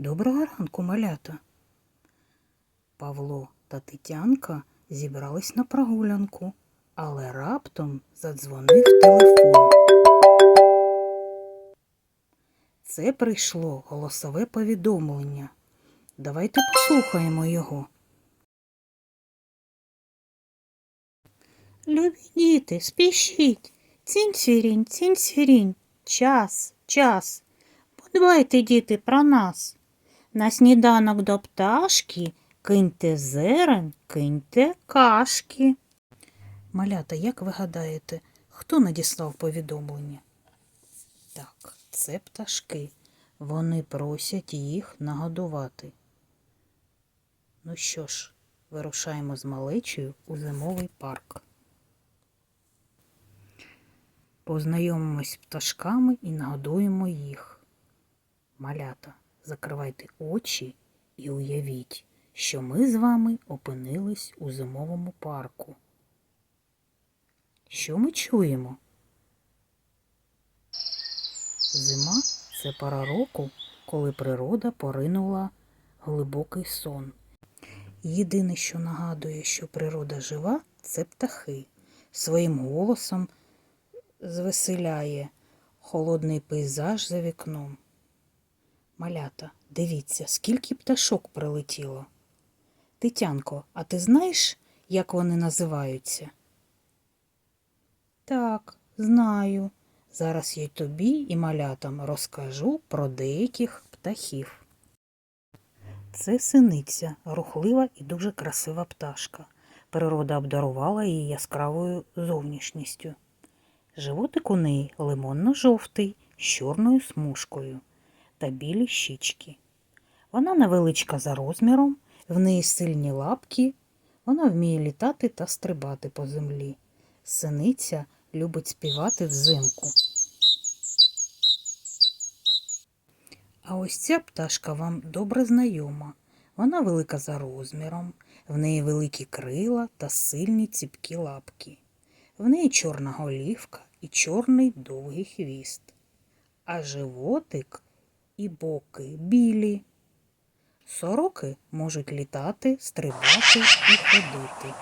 Доброго ранку, малята. Павло та Тетянка зібрались на прогулянку, але раптом задзвонив телефон. Це прийшло голосове повідомлення. Давайте послухаємо його. Любі діти, спішіть. Цінь-цвірінь, цінь-цвірінь. Час, час. Подбайте, діти, про нас. На сніданок до пташки киньте зерен, киньте кашки. Малята, як ви гадаєте, хто надіслав повідомлення? Так, це пташки. Вони просять їх нагодувати. Ну що ж, вирушаємо з малечею у зимовий парк. Познайомимось з пташками і нагодуємо їх. Малята, закривайте очі і уявіть, що ми з вами опинились у зимовому парку. Що ми чуємо? Зима це пора року, коли природа поринула глибокий сон. Єдине, що нагадує, що природа жива, це птахи. Своїм голосом звеселяє холодний пейзаж за вікном. Малята, дивіться, скільки пташок прилетіло. Тетянко, а ти знаєш, як вони називаються? Так, знаю. Зараз я й тобі і малятам розкажу про деяких птахів. Це синиця, рухлива і дуже красива пташка. Природа обдарувала її яскравою зовнішністю. Животик у неї лимонно-жовтий з чорною смужкою та білі щічки. Вона невеличка за розміром, в неї сильні лапки, вона вміє літати та стрибати по землі. Синиця любить співати взимку. А ось ця пташка вам добре знайома. Вона велика за розміром, в неї великі крила та сильні ціпкі лапки. В неї чорна голівка і чорний довгий хвіст, а животик і боки білі. Сороки можуть літати, стрибати і ходити.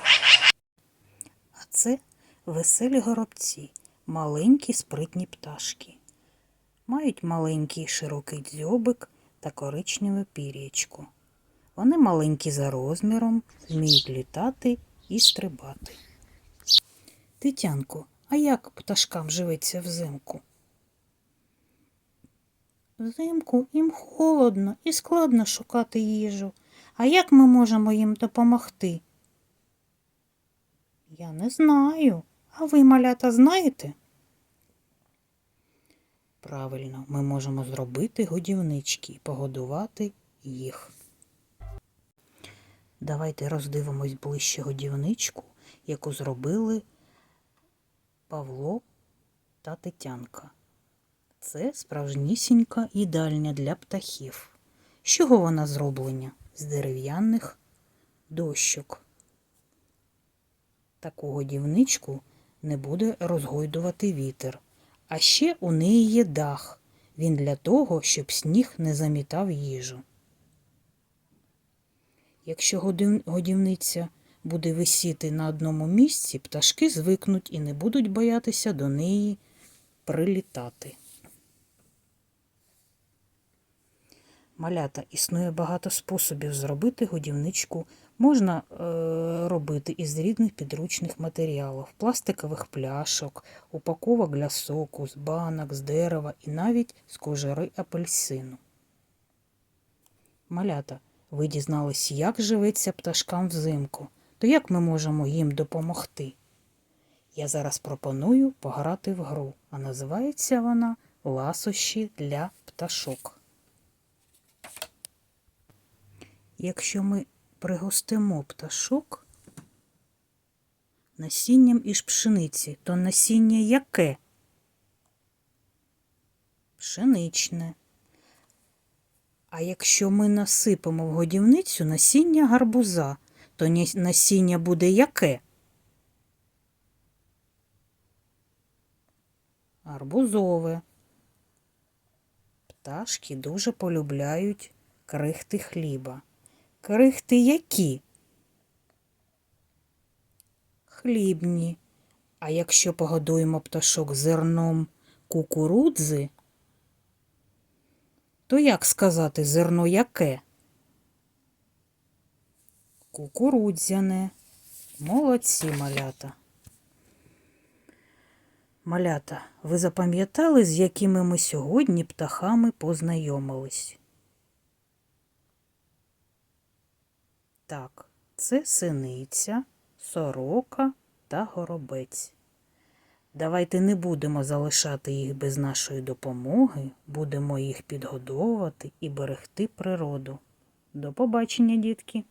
А це веселі горобці, маленькі спритні пташки. Мають маленький широкий дзьобик та коричневе пір'ячко. Вони маленькі за розміром, вміють літати і стрибати. Тетянко, а як пташкам живеться взимку? Взимку їм холодно і складно шукати їжу. А як ми можемо їм допомогти? Я не знаю. А ви, малята, знаєте? Правильно, ми можемо зробити годівнички і погодувати їх. Давайте роздивимось ближче годівничку, яку зробили Павло та Тетянка. Це справжнісінька їдальня для птахів. З чого вона зроблена? З дерев'яних дощок. Таку годівничку не буде розгойдувати вітер. А ще у неї є дах. Він для того, щоб сніг не замітав їжу. Якщо годівниця буде висіти на одному місці, пташки звикнуть і не будуть боятися до неї прилітати. Малята існує багато способів зробити годівничку. Можна е, робити із різних підручних матеріалів, пластикових пляшок, упаковок для соку, з банок, з дерева і навіть з кожури апельсину. Малята, ви дізнались, як живеться пташкам взимку, то як ми можемо їм допомогти? Я зараз пропоную пограти в гру, а називається вона Ласощі для пташок. Якщо ми пригостимо пташок насінням із пшениці, то насіння яке? Пшеничне. А якщо ми насипемо в годівницю насіння гарбуза, то насіння буде яке? Гарбузове. Пташки дуже полюбляють крихти хліба. Крихти які? Хлібні. А якщо погодуємо пташок зерном кукурудзи, то як сказати зерно яке? Кукурудзяне. Молодці, малята. Малята, ви запам'ятали, з якими ми сьогодні птахами познайомились? Так, це синиця, сорока та горобець. Давайте не будемо залишати їх без нашої допомоги, будемо їх підгодовувати і берегти природу. До побачення, дітки!